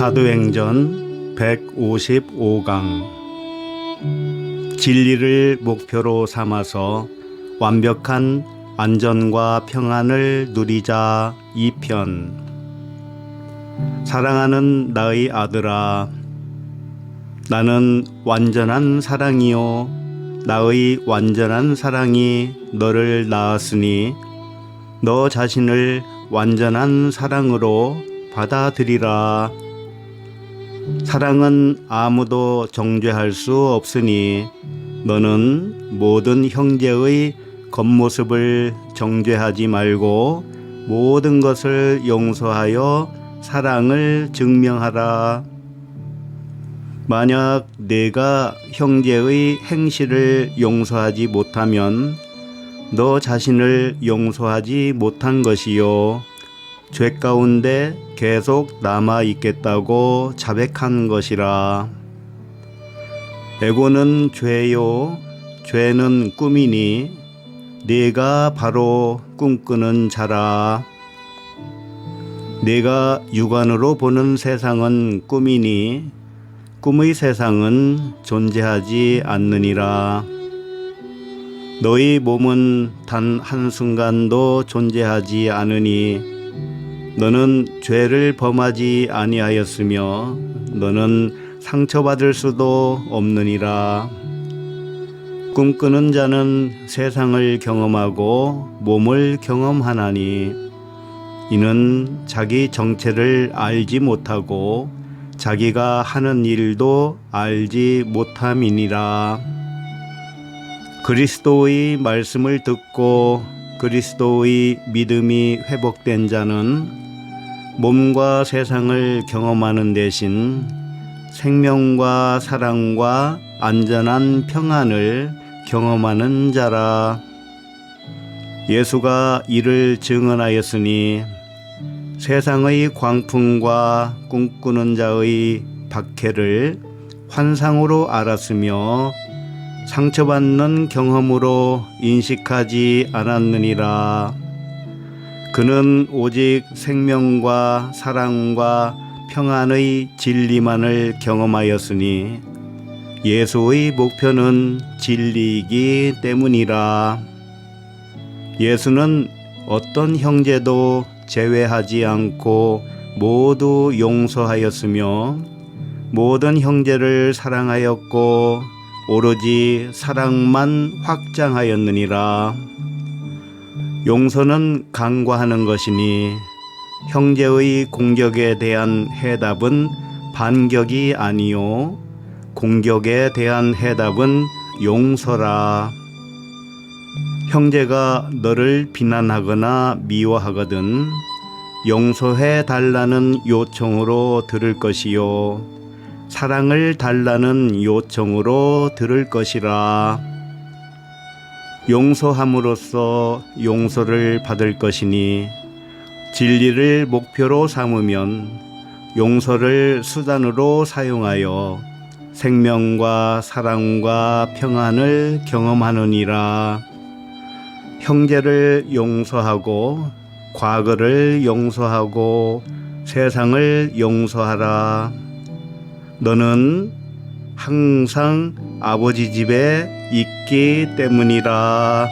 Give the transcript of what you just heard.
사도행전 155강. 진리를 목표로 삼아서 완벽한 안전과 평안을 누리자 2편. 사랑하는 나의 아들아 나는 완전한 사랑이요. 나의 완전한 사랑이 너를 낳았으니 너 자신을 완전한 사랑으로 받아들이라. 사랑은 아무도 정죄할 수 없으니 너는 모든 형제의 겉모습을 정죄하지 말고 모든 것을 용서하여 사랑을 증명하라. 만약 내가 형제의 행실을 용서하지 못하면 너 자신을 용서하지 못한 것이요. 죄 가운데 계속 남아 있겠다고 자백한 것이라. 에고는 죄요. 죄는 꿈이니 네가 바로 꿈꾸는 자라. 내가 육안으로 보는 세상은 꿈이니 꿈의 세상은 존재하지 않느니라. 너희 몸은 단 한순간도 존재하지 않으니 너는 죄를 범하지 아니하였으며 너는 상처받을 수도 없느니라. 꿈꾸는 자는 세상을 경험하고 몸을 경험하나니 이는 자기 정체를 알지 못하고 자기가 하는 일도 알지 못함이니라. 그리스도의 말씀을 듣고 그리스도의 믿음이 회복된 자는 몸과 세상을 경험하는 대신 생명과 사랑과 안전한 평안을 경험하는 자라. 예수가 이를 증언하였으니 세상의 광풍과 꿈꾸는 자의 박해를 환상으로 알았으며 상처받는 경험으로 인식하지 않았느니라. 그는 오직 생명과 사랑과 평안의 진리만을 경험하였으니 예수의 목표는 진리이기 때문이라. 예수는 어떤 형제도 제외하지 않고 모두 용서하였으며 모든 형제를 사랑하였고 오로지 사랑만 확장하였느니라. 용서는 간과하는 것이니 형제의 공격에 대한 해답은 반격이 아니요. 공격에 대한 해답은 용서라. 형제가 너를 비난하거나 미워하거든 용서해 달라는 요청으로 들을 것이요. 사랑을 달라는 요청으로 들을 것이라 용서함으로써 용서를 받을 것이니 진리를 목표로 삼으면 용서를 수단으로 사용하여 생명과 사랑과 평안을 경험하느니라. 형제를 용서하고 과거를 용서하고 세상을 용서하라. 너는 항상 아버지 집에 있기 때문이라.